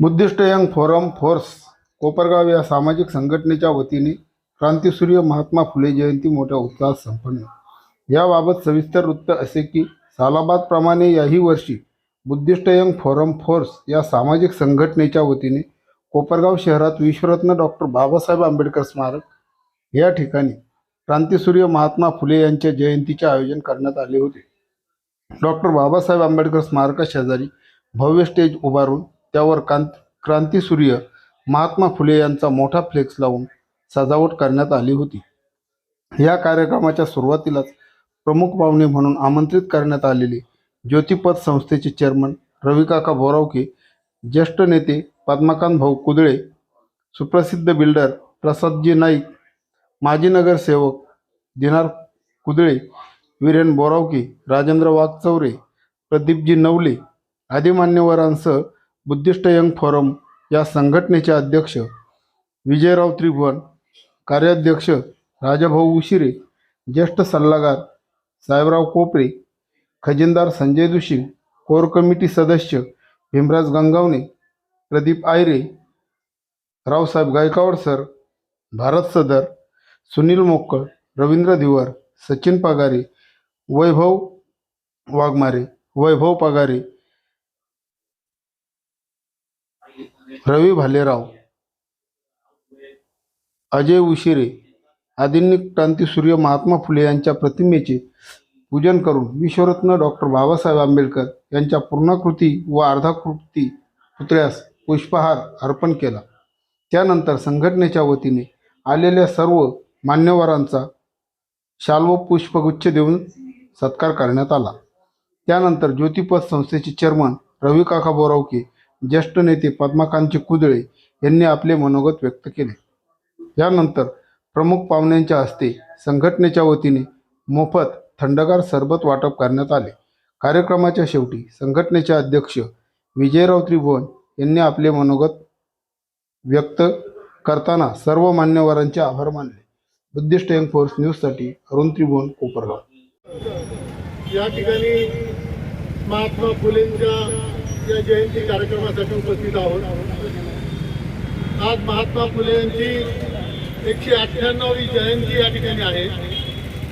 Buddhist young forum force Kopargaon या सामाजिक संघटनेच्या वतीने क्रांतीसूर्य महात्मा फुले जयंती मोठ्या उत्साहात संपन्न. याबाबत सविस्तर वृत्त असे की सालाबादप्रमाणे याही वर्षी बुद्धिस्ट यंग फोरम फोर्स या सामाजिक संघटनेच्या वतीने कोपरगाव शहरात विश्वरत्न डॉक्टर बाबासाहेब आंबेडकर स्मारक या ठिकाणी क्रांतीसूर्य महात्मा फुले यांच्या जयंतीचे आयोजन करण्यात आले होते. डॉक्टर बाबासाहेब आंबेडकर स्मारका शेजारी भव्य स्टेज उभारून त्यावर कांत क्रांतीसूर्य महात्मा फुले यांचा मोठा फ्लेक्स लावून सजावट करण्यात आली होती. या कार्यक्रमाच्या सुरुवातीलाच प्रमुख पाहुणे म्हणून आमंत्रित करण्यात आलेले ज्योतिपथ संस्थेचे चेअरमन रविकाका बोरावके ज्येष्ठ नेते पद्माकांत भाऊ कुदळे सुप्रसिद्ध बिल्डर प्रसादजी नाईक माजी नगरसेवक दिनार कुदळे वीरेन बोरावके राजेंद्र वाघचौरे प्रदीपजी नवले आदी मान्यवरांसह बुद्धिस्ट यंग फोरम या संघटनेचे अध्यक्ष विजयराव त्रिभुवन कार्याध्यक्ष राजाभाऊ उशिरे ज्येष्ठ सल्लागार साहेबराव कोपरे खजिनदार संजय जोशी कोर कमिटी सदस्य भीमराज गंगावणे प्रदीप आयरे रावसाहेब गायकवाड सर भारत सदर सुनील मोक्कळ रवींद्र धिवर सचिन पगारे वैभव वाघमारे वैभव पगारे रवी भालेराव अजय उशिरे आदींनी क्रांतीसूर्य महात्मा फुले यांच्या प्रतिमेचे पूजन करून विश्वरत्न डॉक्टर बाबासाहेब आंबेडकर यांच्या पूर्णाकृती व अर्धाकृती पुतळ्यास पुष्पहार अर्पण केला. त्यानंतर संघटनेच्या वतीने आलेल्या सर्व मान्यवरांचा शाल व पुष्पगुच्छ देऊन सत्कार करण्यात आला. त्यानंतर ज्योतिपथ संस्थेचे चेअरमन रवी काका बोरावके ज्येष्ठ नेते पद्माकांतजी कुदळे यांनी आपले मनोगत व्यक्त केले. यानंतर प्रमुख पाहुण्यांच्या हस्ते संघटनेच्या वतीने मोफत थंडगार सरबत वाटप करण्यात आले. कार्यक्रमाच्या शेवटी संघटनेचे अध्यक्ष विजयराव त्रिभुवन यांनी आपले मनोगत व्यक्त करताना सर्व मान्यवरांचे आभार मानले. बुद्धिस्ट यंग फोर्स न्यूजसाठी अरुण त्रिभुवन कोपरगाव. या ठिकाणी महात्मा फुलेंच्या या जयंती कार्यक्रमासाठी उपस्थित आहोत. आज महात्मा फुले यांची एकशे अठ्ठ्याण्णवी जयंती या ठिकाणी आहे.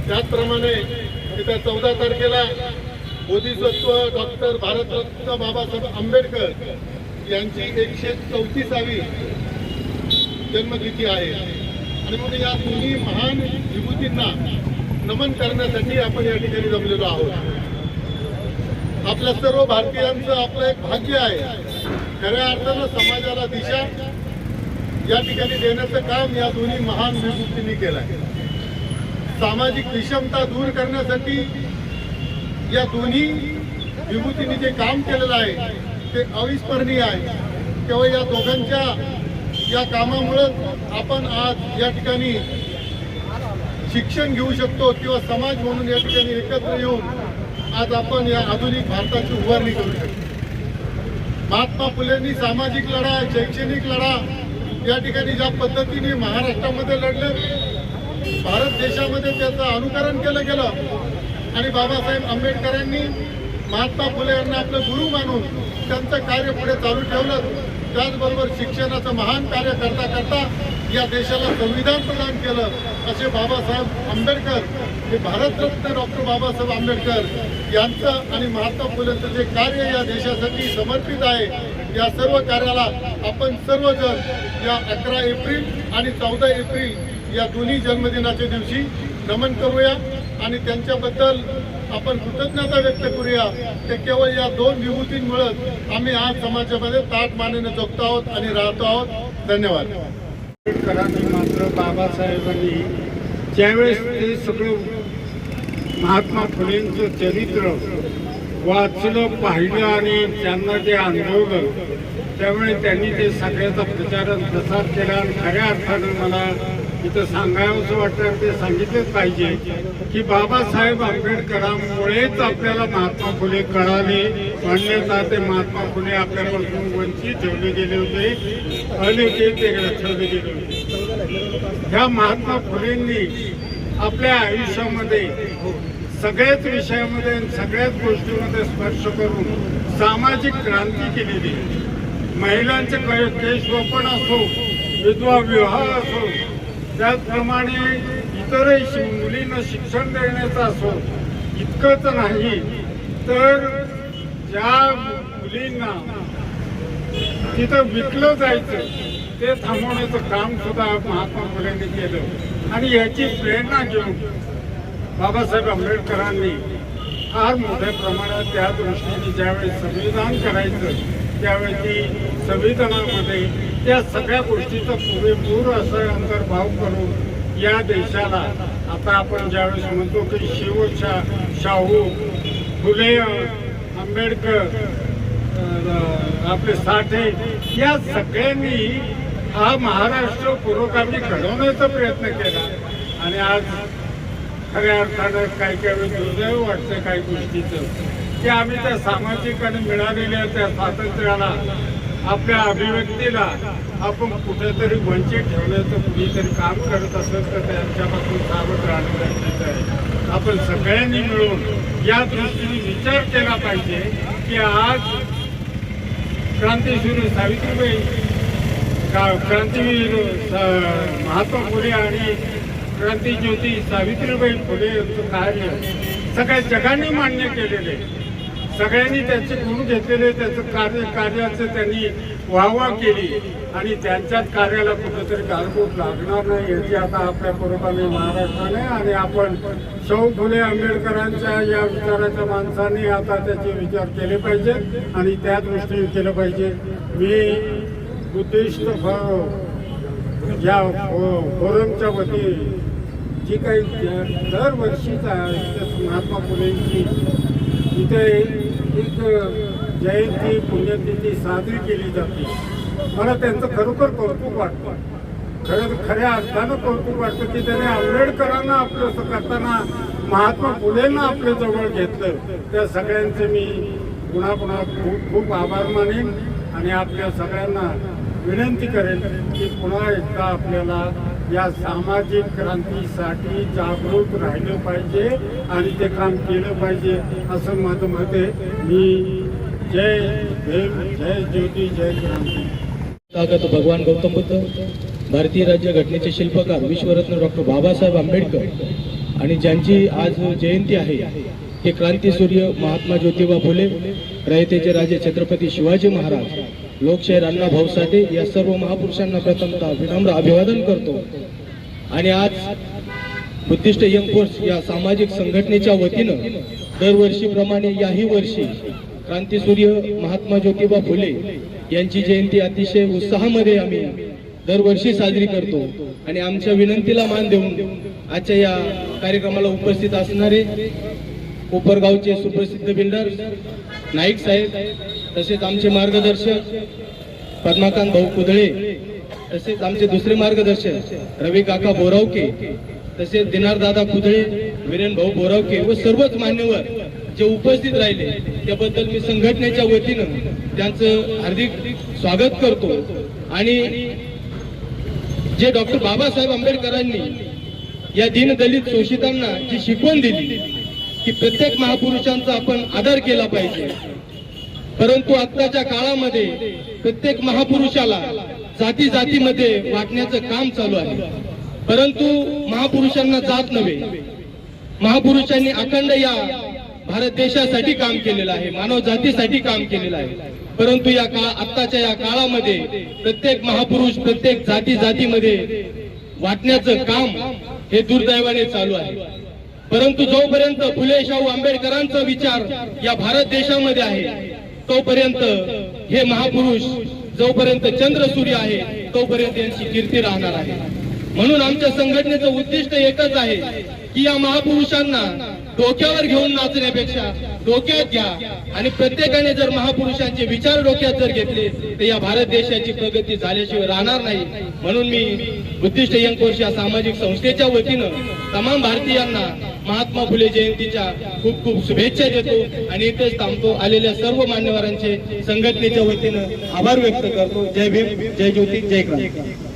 त्याचप्रमाणे येत्या चौदा तारखेला बोधिसत्व डॉक्टर भारतरत्न बाबासाहेब आंबेडकर यांची एकशे चौतीसावी जन्मतिथी आहे. आणि म्हणून या दोन्ही महान विभूतींना नमन करण्यासाठी आपण या ठिकाणी जमलेलो आहोत. आपल्या सर्व भारतीयांचं आपलं एक भाग्य आहे. खऱ्या अर्थानं समाजाला दिशा या ठिकाणी देण्याचं काम या दोन्ही महान विभूतींनी केलं आहे सामाजिक विषमता दूर करण्यासाठी या दोन्ही विभूतींनी जे काम केलेलं आहे ते अविस्मरणीय आहे. तेव्हा या दोघांच्या या कामामुळं आपण आज या ठिकाणी शिक्षण घेऊ शकतो किंवा समाज म्हणून या ठिकाणी एकत्र येऊन आज आपण या आधुनिक भारताची उभारणी करू शकतो. महात्मा फुलेंनी सामाजिक लढा शैक्षणिक लढा या ठिकाणी ज्या पद्धतीने महाराष्ट्रामध्ये लढले भारत देशामध्ये त्याचं अनुकरण केलं गेलं आणि बाबासाहेब आंबेडकरांनी महात्मा फुले यांना आपलं गुरु मानून त्यांचं कार्य पुढे चालू ठेवलं. त्याचबरोबर शिक्षणाचं महान कार्य करता करता या देशाला संविधान प्रदान केलं. असे बाबासाहेब आंबेडकर हे भारतरत्न डॉक्टर बाबासाहेब आंबेडकर यांचं आणि महात्मा फुलेंचं जे कार्य या देशासाठी समर्पित आहे या सर्व कार्याला आपण सर्वजण या अकरा एप्रिल आणि चौदा एप्रिल या दोन्ही जन्मदिनाच्या दिवशी नमन करूया आणि त्यांच्याबद्दल आपण कृतज्ञता व्यक्त करूया. ते केवळ या दोन विभूतींमुळेच आम्ही आज समाजामध्ये ताट मानेने जगतो आहोत आणि राहतो आहोत. धन्यवाद. आंबेडकरांनी मात्र बाबासाहेबांनी. ज्यावेळेस ते सगळं महात्मा फुलेंचं चरित्र वाचलं पाहिलं आणि त्यांना ते अनुभवलं त्यामुळे त्यांनी ते सगळ्याचा प्रचार प्रसार केला आणि खऱ्या अर्थानं मला इथं सांगावंसं वाटतं ते सांगितलंच पाहिजे की बाबासाहेब आंबेडकरांमुळेच आपल्याला महात्मा फुले कळाले. अन्यथा ते महात्मा फुले आपल्यापासून वंचित ठेवले गेले होते. अनेक ते ते ठेवले गेले होते. ह्या महात्मा फुलेंनी आपल्या आयुष्यामध्ये सगळ्याच विषयामध्ये आणि सगळ्याच गोष्टीमध्ये स्पर्श करून सामाजिक क्रांती केलेली महिलांचे केशवपण असो विधवा विवाह असो त्याचप्रमाणे इतरही मुलींना शिक्षण देण्याचं असो इतकंच नाही तर ज्या मुलींना तिथं विकलं जायचं ते थांबवण्याचं काम सुद्धा महात्मा फुलेंनी केलं. आणि याची प्रेरणा घेऊन बाबासाहेब आंबेडकरांनी फार मोठ्या प्रमाणात त्या दृष्टीने ज्यावेळी संविधान करायचं त्यावेळी ती संविधानामध्ये त्या सगळ्या गोष्टीचा पुरेपूर असं अंतर्भाव करून या देशाला आता आपण ज्यावेळेस म्हणतो की शिवशा शाहू फुले आंबेडकर आपले साठे या सगळ्यांनी हा महाराष्ट्र पुरोगामी घडवण्याचा प्रयत्न केला. आणि आज खऱ्या अर्थानं काही काही दुर्दैव वाटतं काही गोष्टीचं. की आम्ही त्या सामाजिक आणि मिळालेल्या त्या स्वातंत्र्याला आपल्या अभिव्यक्तीला आपण कुठेतरी वंचित ठेवण्याचं कुणीतरी काम करत असेल तर त्यांच्यापासून सावध राहणं गरजेचं आहे आपण सगळ्यांनी मिळून या दृष्टीने विचार केला पाहिजे की आज क्रांतीशूर सावित्रीबाई का- क्रांतीवीर स- महात्मा फुले आणि क्रांतीज्योती सावित्रीबाई फुले यांचं कार्य सगळ्या जगाने मान्य केलेले आहे. सगळ्यांनी त्याचे गुण घेतलेले त्याचं कार्य कार्याचं त्यांनी वाहवा केली. आणि त्यांच्याच कार्याला कुठंतरी गालबोट लागणार नाही याची आता आपल्या पूर्वकामी महाराष्ट्राने आणि आपण सौ फुले आंबेडकरांच्या या विचाराच्या माणसाने आता त्याचे विचार केले पाहिजे आणि त्या दृष्टीने केलं पाहिजे. मी बुद्धिस्ट या फोरमच्या वती जी काही ज- दरवर्षीच महात्मा फुलेंची इथे एक जयंती पुण्यतिथी साजरी केली जाते. मला त्यांचं खरोखर कौतुक वाटतं. खरं खऱ्या अर्थानं कौतुक वाटतं की त्याने आंबेडकरांना आपलं असं करताना महात्मा फुलेंना आपल्या जवळ घेतलं. त्या सगळ्यांचे मी पुन्हा पुन्हा खूप खूप आभार मानेन आणि आपल्या सगळ्यांना विनंती करेन की पुन्हा एकदा आपल्याला या सामाजिक क्रांतीसाठी जागरूक राहिलं पाहिजे आणि ते काम केलं पाहिजे असं माझं मत आहे मी जय भीम जय ज्योती जय क्रांती. स्वागत भगवान गौतम बुद्ध भारतीय राज्य घटनेचे शिल्पकार विश्वरत्न डॉक्टर बाबासाहेब आंबेडकर आणि ज्यांची आज जयंती आहे हे क्रांतीसूर्य महात्मा ज्योतिबा फुले रयतेचे राजे छत्रपती शिवाजी महाराज लोकशाहीर अण्णा भाऊ साठे या सर्व महापुरुषांना प्रथमतः विनम्र अभिवादन करतो. आणि आज बुद्धिस्ट यंग फोर्स या सामाजिक संघटनेच्या वतीनं दरवर्षीप्रमाणे याही वर्षी क्रांतीसूर्य महात्मा ज्योतिबा फुले यांची जयंती अतिशय उत्साहामध्ये आम्ही दरवर्षी साजरी करतो. आणि आमच्या विनंतीला मान देऊन आजच्या या कार्यक्रमाला उपस्थित असणारे कोपरगावचे सुप्रसिद्ध बिल्डर नाईक साहेब तसेच आमचे मार्गदर्शक पद्माकांत भाऊ कुदळे तसेच आमचे दुसरे मार्गदर्शक रवी काका बोरावके तसेच दिनारदादा कुदळे वीरेन भाऊ बोरावके व सर्वच मान्यवर जे उपस्थित राहिले त्याबद्दल मी संघटनेच्या वतीनं त्यांचं हार्दिक स्वागत करतो. आणि जे डॉक्टर बाबासाहेब आंबेडकरांनी या दीनदलित शोषितांना जी शिकवण दिली की प्रत्येक महापुरुषांचा आपण आदर केला पाहिजे. परंतु आत्ताच्या काळामध्ये प्रत्येक महापुरुषाला जाती जातीमध्ये वाटण्याचं काम चालू आहे. परंतु महापुरुषांना जात नव्हे. महापुरुषांनी अखंड या भारत देशासाठी काम केलेलं आहे मानव जातीसाठी काम केलेलं आहे. परंतु या काळ आत्ताच्या या काळामध्ये प्रत्येक महापुरुष प्रत्येक जाती जातीमध्ये वाटण्याचं काम हे दुर्दैवाने चालू आहे. परंतु जोपर्यंत फुले शाहू आंबेडकरांचा विचार या भारत देशामध्ये आहे तोपर्यंत हे महापुरुष जोपर्यंत चंद्र सूर्य आहे तोपर्यंत यांची कीर्ती राहणार आहे. म्हणून आमच्या संघटनेचं उद्दिष्ट एकच आहे की या महापुरुषांना डोक्यावर घेऊन नाचण्यापेक्षा डोक्यात घ्या. आणि प्रत्येकाने जर महापुरुषांचे विचार डोक्यात जर घेतले तर या भारत देशाची प्रगती झाल्याशिवाय राहणार नाही. म्हणून मी उद्दिष्ट यंग कोर्स या सामाजिक संस्थेच्या वतीनं तमाम भारतीयांना महात्मा फुले जयंतीच्या खूप खूप शुभेच्छा देतो. आणि इथेच थांबतो. आलेल्या सर्व मान्यवरांचे संघटनेच्या वतीनं आभार व्यक्त करतो. जय भीम जय ज्योती जय क्रांती.